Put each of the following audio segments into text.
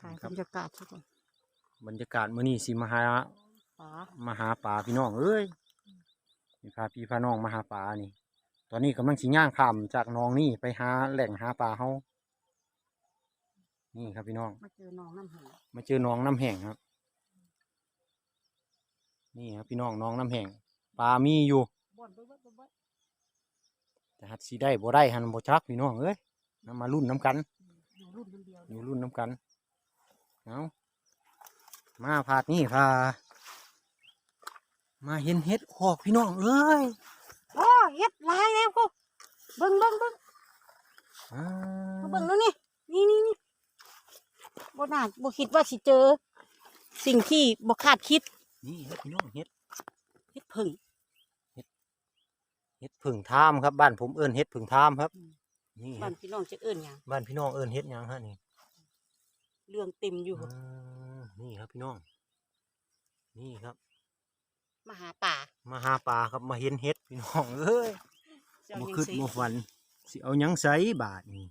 ถ่ายครับบรรยากาศซะก่อนบรรยากาศมื้อนี้สิมาหาป๋ามาหาปลาพี่น้องเอ้ยมีพาพี่พาน้องมาหาปลานี่ ตอนนี้กำลังสิย่างข้ามจากหน้องนี่ไปหาแหล่งหาปลาเฮานี่ครับพี่น้อง มาเจอน้องน้ำแห้งมาเจอหน้องน้ำแห้งครับ นี่ครับพี่น้องหน้องน้ำแห้งปลามีอยู่บ่อนเบิ่งเบิ่งเบิ่งเบิ่งแต่หัดสิได้บ่ได้หันบ่ชักพี่น้องเอ้ยนำมารุ่นน้ำกันอยู่รุ่นเดียวอยู่รุ่นน้ำกัน เอามาพาดนี่พามาเห็นเห็ดออกพี่น้องเอ้ยโอ้เฮ็ดหลายแล้วกูเบิ่งเบิ่งเบิ่งอ่ามาเบิ่งแล้วนี่นี่นี่นี่บ่น่าบ่คิดว่าสิเจอ สิ่งที่บ่คาดคิด นี่ครับพี่น้องเห็ดเฮ็ดผึ่งเห็ดผึ่งทามครับ บ้านผมเอิ้นเห็ดผึ่งทามครับอืมนี่คบ้ารันบพี่น้องจะเอิ้นหยังบ้านพี่น้องเอิ้นเห็ดหยังฮะนี่ เรื่องเต็มอยู่อืมนี่ครับพี่น้อง นี่ครับ มาหาป่ามาหาปลาครับมาเห็นเห็ดพี่น้องเอ้ยเจ้าบ่ยังคืดสิบ่ฟันสิเอาหยังใส่บาทนี่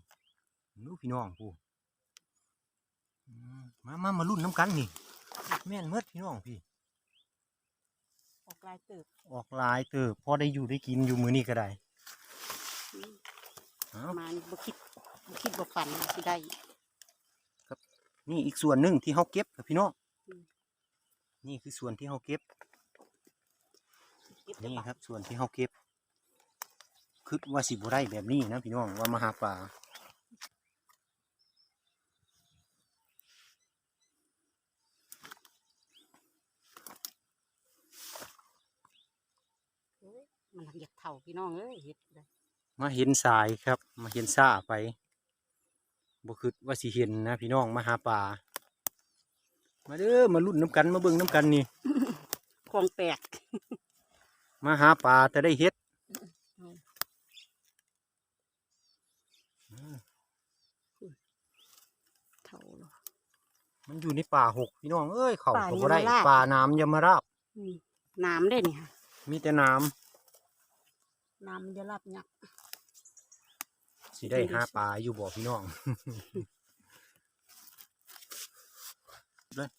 ดูพี่น้องผู้อืมมามามารุ่นน้ำกันนี่ แม่นเมดพี่น้องพี่ ออกลายเติบออกหลายเติบพอได้อยู่ได้กินอยู่มื้อนี้ก็ได้อืมเอ้า มานี่บ่คิดบ่คิดบ่ฝันว่าสิได้ นี่อีกส่วนหนึ่งที่เฮาเก็บครับพี่น้องอืมนี่คือส่วนที่เฮาเก็บเก็บแต่นี่ป่าครับส่วนที่เฮาเก็บคิดว่าสิบ่ได้แบบนี้นะพี่น้องว่ามาหาปลาโอ้ยมันอยากเท่าพี่น้องเอ้ยเฮ็ดได้มาเห็นทรายครับ มาเห็นซ่าไป บ่คิดว่าสิเห็นนะพี่น้องมาหาปลามาเด้อมาลุ้นน้ำกันมาเบิ่งน้ำกันนี่ ของแปลกมาหาปลาแต่ได้เฮ็ดอืมเท่าเหรอ มันอยู่ในป่าหกพี่น้องเอ้ยเขาป่าก็บ่ได้ยมราบป่าน้ำยมราบอืมน้ำได้นี่ค่ะมีแต่น้น้ำมันจะรับยักษ์ำ สิได้หาปลาอยู่บ่พี่น้องเลย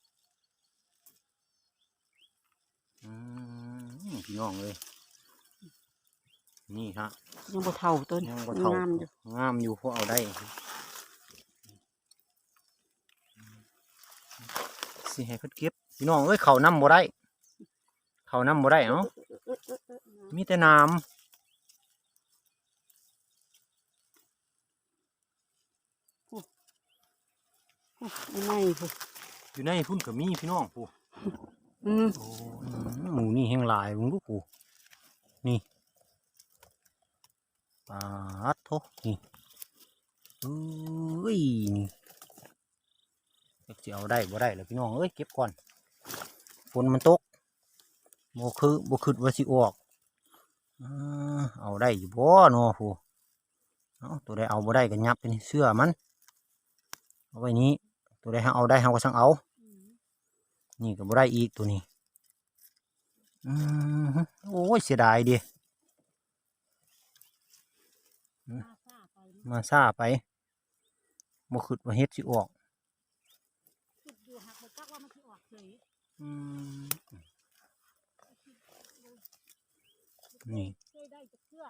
อืมพี่น้องเลย นี่ฮะ ยังบ่เท่าต้นยังบ่เท่างามอยู่งามอยู่พอเอาได้สิให้เพิ่นเก็บพี่น้องเอ้ยเขานํบ่ได้ เขานํบ่ได้เอ้าเอ๊ะเอ๊ะเอ๊ะเอ๊ะมีแต่น้ำ ไม่ไม่พูอยู่ในพุ่นก็มีพี่น้องผู้อืมโอ้หมูนี่แห้งหลายมึงลูกผู้นี่ปาดโทนี่เอ้ยนี่จะเอาได้บ่ได้แล้วพี่น้องเอ้ยเก็บก่อนฝนมันตกบ่คือบ่คือว่าสิออกอ่าเอาได้อยู่บ่เนาะผู้เอาตัวใดเอาบ่ได้ก็ยับเป็นเสื้อมันเอาไว้นี้ ตัวใดเฮาเอาได้เฮาก็สั่งเอา นี่ก็บ่ได้อีกตัวนี้อืมฮึโอ้ยเสียดายดิมาซ่าไปมาซาไปบ่คิดว่าเฮ็ดสิออกคิดอยู่หักบ่จักว่ามันสิออกเฉยอืมนี่เคยได้จักเทื่อ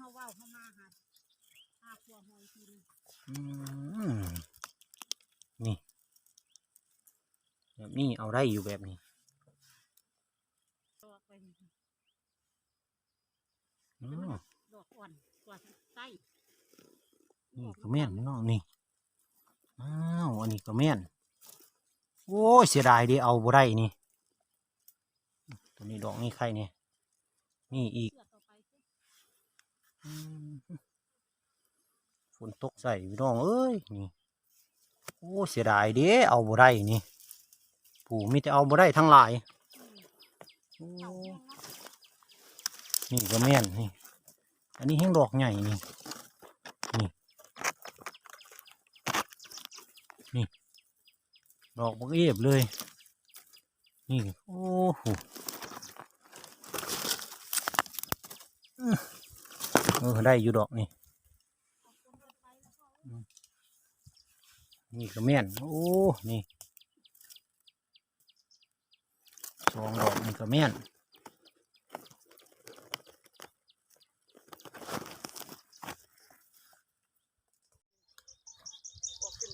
เาะเอาหัวนะเนาะเออเขาคิดว่าเขาเว้าเขามาหาหาขัวหอยกินอืมนี่แบบนี้เอาได้อยู่แบบนี้ ดอกไปนี่อืมดอกอ่อนกว่าไส้นี่ก็แม่นเน้องนี่ อ้าว อันนี้ก็แม่น โอ้ยเสียดายเดิเอาบ่ได้นี่ ตัวนี้ดอกนี่ใครเนี่ย นี่อีก เชือก ฝนตกใส่พี่น้องเอ้ยนี่โอ้เสียดายเด้เอาบ่ได้นี่ผู้มีแต่เอาบ่ได้ทั้งหลายนี่ก็แม่นนี่อันนี้แห้งดอกใหญ่นี่นี่นี่ดอกบักเอียบเลย นี่โอ้โห เออได้อยู่ดอกนี่นี่ก็แม่นโอ้นี่สองดอกนี่ก็แม่น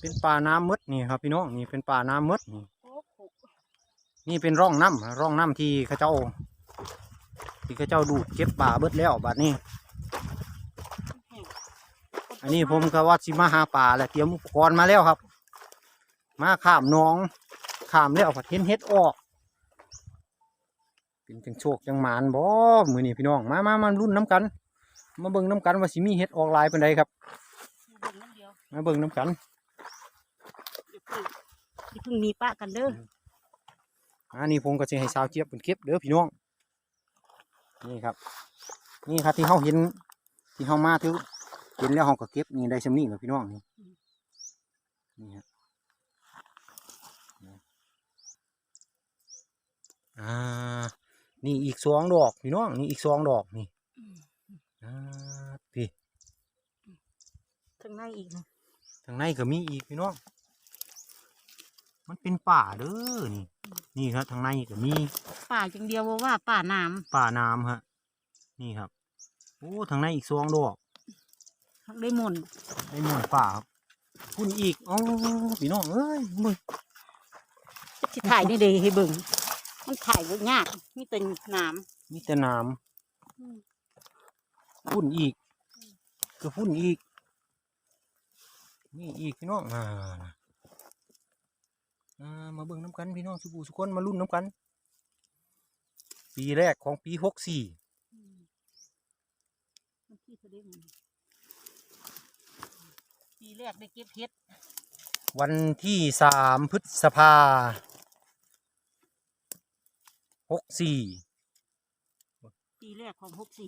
เป็นป่าน้ำมดนี่ครับพี่น้องนี่เป็นป่าน้ำมดนี่นี่เป็นร่องน้ำร่องน้ำที่เขาเจ้า ที่เขาเจ้าดูดเก็บป่าเบิดแล้วบัดนี้ อันนี้ผมก็ว่าสิมาหาป่าแหละเตรียมอุปกรณ์มาแล้วครับ มาข้ามหน้องข้ามแล้วผัดเห็นเฮ็ดออก เป็นจังโชคจังหมานบ่มือนี้พี่น้องมามามารุ่นน้ำกัน มาเบิ่งน้ำกันว่าสิมีเฮ็ดออกหลายปานใดครับเบิ่งน้ำเดียวมาเบิ่งน้ำกันอย่าเพิ่งอย่าเพิ่งมีป้ากันเด้ออันนี้ผมก็สิให้สาวเจี๊ยบเป็นเก็บเด้อพี่น้องนี่ครับ นี่ครับที่เฮาเห็นที่เฮามาถือ เห็นแล้วเฮาก็เก็บนี่ได้ซำนี้แหละพี่น้องนี่นี่ฮะอ่า นี่อีกสองดอกพี่น้องนี่อีกสองดอกนี่อืมอ่าพี่ข้างในอีกนะทางในก็มีอีกพี่น้อง มันเป็นป่าเด้อนี่ นี่ครับทางในก็มี ป่าจังเดียวบ่ว่าป่าน้ป่าน้ำฮะ นี่ครับ โอ้ทางในอีกสองดอกำ ได้หมนไอ้หมอนป่าครับพุ่นอีกโอ้พี่น้องเอ้ยมึงสิถ่ายนี่เด้ให้เบิ่งมันถ่ายบ่ยากมีแต่น้มีแต่น้ำอืมำพุ่นอีกก็พุ่นอีกนี่อีกพี่น้องอ่าอ่ามาเบิ่งน้ำกันพี่น้องสุบูสุคนมาลุ้นน้ำกัน ปีแรกของปีหกสี่ อืมมันที่เขาได้หมดปี แรกได้เก็บเห็ดวันที่สามพฤษภาหกสี่ปีแรกของหกสี่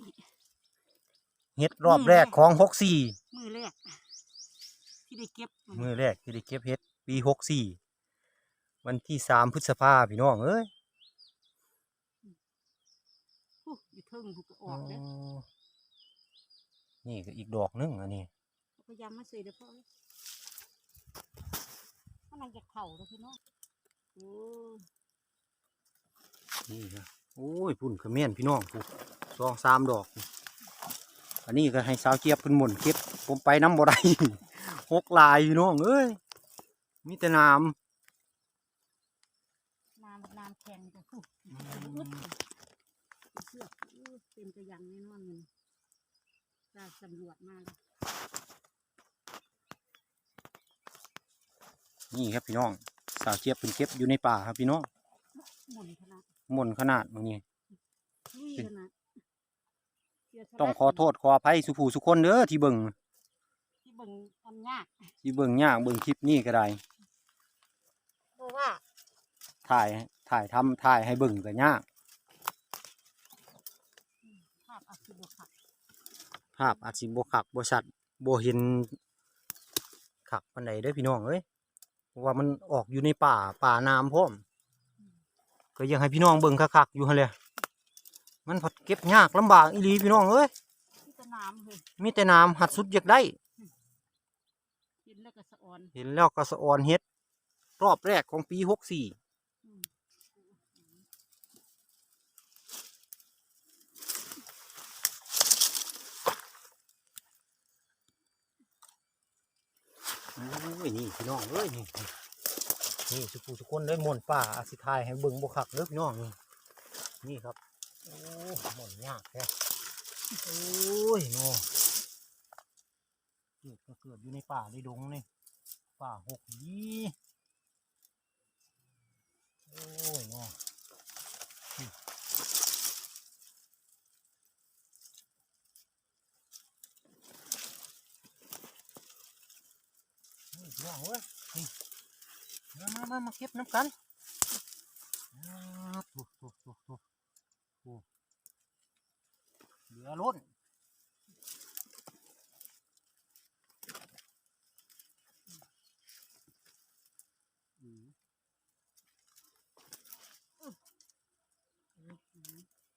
เฮ็ดรอบแรกของหกสี่มือแรกที่ได้เก็บมือแรกที่ได้เก็บเฮ็ดปีหกสี่วันที่สามพฤษภาพี่น้องเอ้ยอู้อยู่เทิงผูกก็ออกเด้อนี่ก็อีกดอกหนึงอันนี้ พยายามมาใส่เด้อพ่อเอ้ยมันนั่งจะเข่าแล้วพี่น้องโอ้นี่ครับโอ้ยพุ่นขมิ้นพี่น้องพุ่นสองสามดอก อันนี้ก็ให้สาวเจี๊ยบเพิ่นหมุนเก็บผมไปน้ำบ่ได้หกลายพี่น้องเอ้ยมีแต่น้น้ำน้ำแข็งจะพูดอึดเสือกอู้เต็มกระยังแน่นอนเลยการสำรวจมาแล้ว นี่ครับพี่น้องสาวเจี๊ยบเพิ่นเก็บอยู่ในป่าครับพี่น้องหมุนขนาดหมุนขนาดนี้นี่เป็นขนาดเสียสละต้องขอโทษขออภัยสุผู้สุคนเด้อที่เบิ่งที่เบิ่งทำยากที่เบิ่งยากเบิ่งคลิปนี้ก็ได้ เพราะว่าถ่ายถ่ายทำถ่ายให้เบิ่งก็ยากภาพอาชีพค่ะภาพอาจสิบ่คักบ่ชัดบ่เห็นคักปานใดเด้อพี่น้องเอ้ยเพราะ ว่ามันออกอยู่ในป่าป่าน้ำพร้อมก็อยากให้พี่น้องเบิ่งคักๆอยู่หั่นแหละมันพอเก็บยากลำบากอีหลีพี่น้องเอ้ยที่จะน้ำเลยมีแต่น้ำหัดสุดอยากได้กินแล้วก็สะออนเห็นแล้วก็สะออนเฮ็ดรอบแรกของปี64อื อ้ยนี่พี่น้องเอ้ยนี่นี่สุกูสุคนได้มนป่าอาสิทายให้เบิ่งบ่คักเด้อพี่น้องนี่นี่ครับโอ้หม่นยากแท้โอ้ยเนาะเกิดก็เกิดอยู่ในป่าในดงนี่ป่าหกยี่โอ้ยเนา นี่พี่น้องเว้ยนี่มามามามาเก็บน้ำกันอ่าถูกถูกถูกถูกถูกเหลือล้นอืม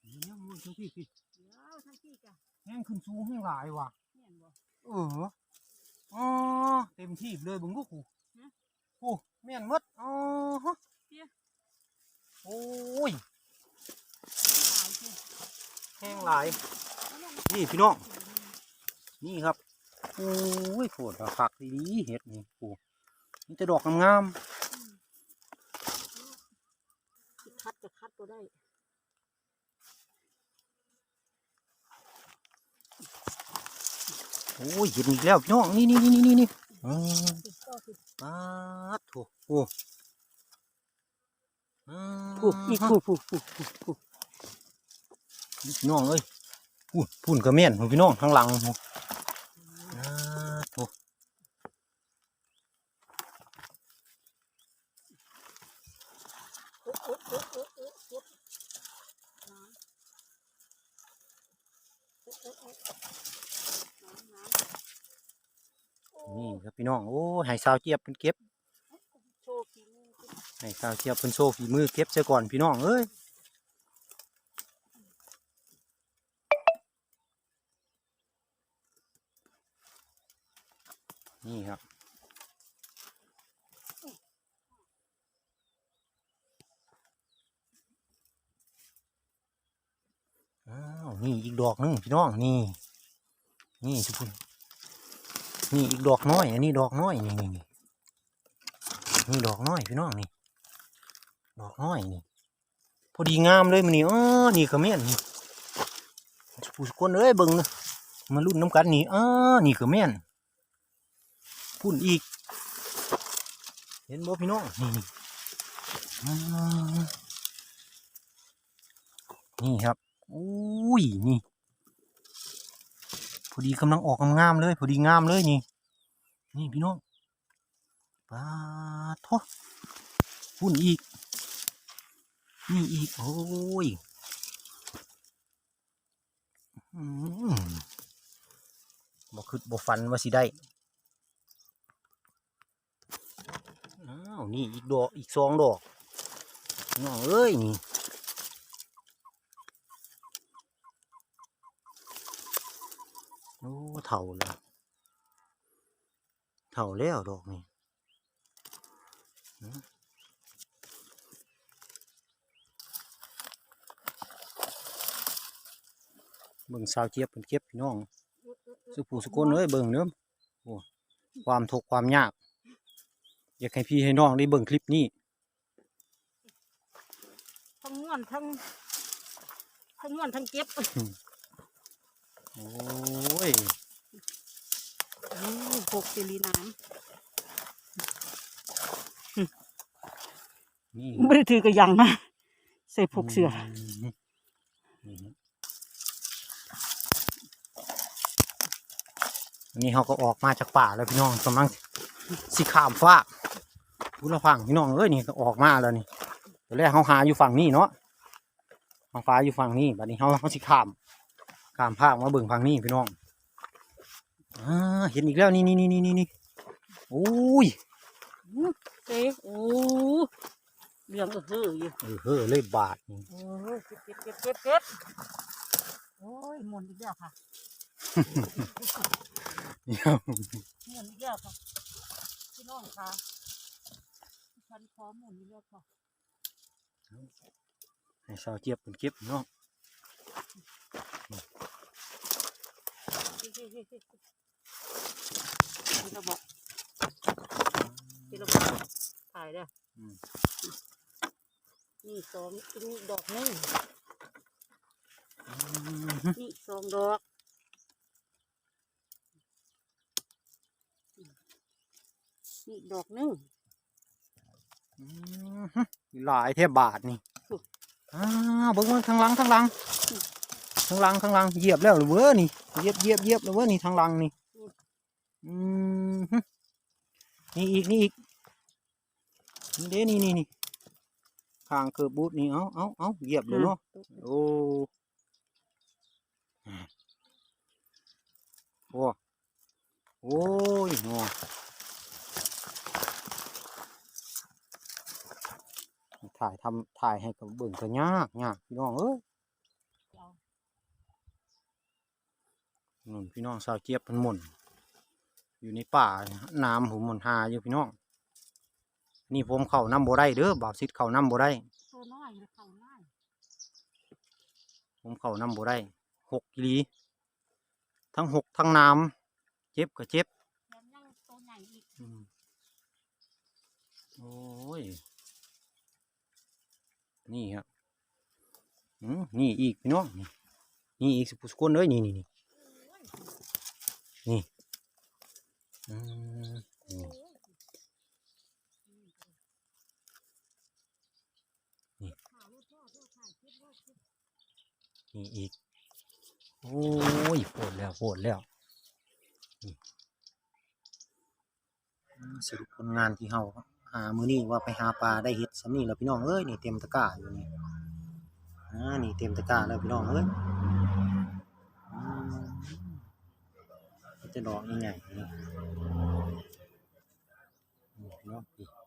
เดี๋ยวมึงทั้งพี่พี่เดี๋ยวทางที่จ้ะแห้งขึ้นสูงแห้งหลายว่ะแม่นบ่เออ อ๋อเต็มที่เลยเบึงลูกกูฮะโอ้แม่นหมดอ๋อฮะเตี้ยโอ้ยหลายสิแห้งหลายแล้วเนี่ยนี่พี่น้อง นี่ครับ โอ้ยโผดผักดีๆเห็ดนี่โอ้นี่จะดอกงามสิคัดก็คัดบ่ได้ โอ้ยเห็ดอีกแล้วพี่น้องนี่นี่นี่นี่นี่อืมสิก็สิปาดโถโอ้อืมผู้อีกผู้ผู้ผู้ผู้ผู้พี่น้องเอ้ยพูนพูนกระเมียนพี่น้องข้างหลังโอ้อ่าโถ โอ๊ะโอ๊ะโอ๊ะโอ๊ะโอ๊ะโอ๊ะน้ำโอ๊ะโอ๊ะโอ๊ะน้ำน้ำโอ้ นี่ครับ พี่น้อง โอ้ให้สาวเจี๊ยบเป็นเก็บโชว์ฝีมือสิให้สาวเจี๊ยบเป็นโซฝีมือเก็บเสียก่อนพี่น้องเอ้ยนี่ครับอ้าว นี่อีกดอกหนึงพี่น้อง นี่ นี่ทุกคน นี่อีกดอกน้อย อันนี้ดอกน้อยนี่นี่นี่นี่ดอกน้อยพี่น้องนี่ ดอกน้อยนี่ พอดีงามเลยมันนี่อ๋อนี่ขมิ้นนี่ผู้สกคนเอ้ยเบิ่งนะมารุ่นน้ำกันนี่อ๋อนี่ขมิ้นพุ่นอีก เห็นบ่พี่น้องนี่นี่นี่ครับอุ้ยนี่ พอดีกำลังออกงามๆเลย พอดีงามเลยนี่ นี่พี่น้องปลาทอพุ่นอีก นี่อีก โอ้ยบ่คิดบ่ฝันว่าสิได้ อ้าว นี่อีกดอก อีกสองดอกน้องเอ้ยนี่ โอ้เถ่าแล้วเถ่าแล้วดอกนี่หือเบิ่งสาวเจี๊ยบเป็นเก็บพี่น้อง สุผู้สุคนเอ้ยเบิ่งเด้อโอ้ความทุกข์ความยาก อยากให้พี่ให้น้องได้เบิ่งคลิปนี้ทั้งม่วนทั้งทั้งม่วนทั้งเก็บ โอ้ยอืมหกสิริน้นี่ำไม่ได้ถือกระยังนะใส่พกเสือมนี่ฮะอันนี้เขาก็ออกมาจากป่าแล้วพี่น้องกำลังสิขามฟากพุละฝั่งพี่น้องเอ้ยนี่ก็ออกมาแล้วนี่ตอนแรกเขาหาอยู่ฝั่งนี้เนาะเขาฟ้าอยู่ฝั่งนี้บัดนี้เขาเขาสิขาม ขามภาคมาเบิ่งฝั่งนี้พี่น้องอ่าเห็นอีกแล้วนี่นี่นี่นี่นี่นี่โอ้ยเจ๊โอ้เรื่องเออเฮ้ออยู่เออเฮ้อเลยบาดนี่โอ้ยเก็บเก็บเก็บเก็บเก็บโอ้ยหมุนอีกแล้วค่ะนี่ครับหมุนอีกแล้วค่ะพี่น้องค่ะฉันขอหมุนอีกแล้วค่ะให้สาวเจี๊ยบเป็นเก็บพี่น้อง ที่เราบอกที่เราบอกถ่ายเด้ออนี่สองนี่ดอกหนึงอืมนี่สองดอกนี่ดอกหนึงอืมหลายแทบบาทนี่อ้าวเบิ่งมาทางหลังทางหลัง ทางหลังทางหลังเหยียบแล้วหรือเว้อนี่เหยียบเหยียบเหยียบแล้วเว้อนี่ทางหลังนี่อืมฮึนี่อีกนี่อีกนี่เด้นี่นี่นี่ข้างเกือบบูดนี่เอาเอาเอาเหยียบเลยเนาะโอ้โอ้โอ้ยเนาะถ่ายทำถ่ายให้กับเบิ่งก็ยากยากพี่น้องเอ้ย นุ่นพี่น้องสาวเจี๊ยบเพิ่นหม่นอยู่ในป่าน้ำผมหม่นหาอยู่พี่น้องนี่ผมเข้าน้ำบ่ได้เด้อบ่าวซิดเข้าน้ำบ่ได้ตัวน้อยหรือเขาน้อยผมเข้าน้ำบ่ได้หกกิลีทั้งหกทั้งน้ำเจ็บก็เจ็บแถมยังตัวใหญ่อีกอืมโอ้ยนี่ครับอืมนี่อีกพี่น้องนี่นี่อีกสิบสกุลเลยนี่นี่ นี่นี่อืมนี่นี่ข่าวรถพ่อพ่อถ่ายคลิปรถคลิปนี่อีก โอ้ยโปวดแล้วโปวดแล้วนี่าสรุปผลงานที่เฮาหามือนี้ว่าไปหาปลาได้เห็ดสำนี่แล้วพี่น้องเอ้ยนี่เต็มตะกร้าอยู่นี่อ่านี่เต็มตะกร้าแล้วพี่น้องเอ้ยอืมมัน จะดอกใหญ่ๆนี่นี่พี่น้องนี่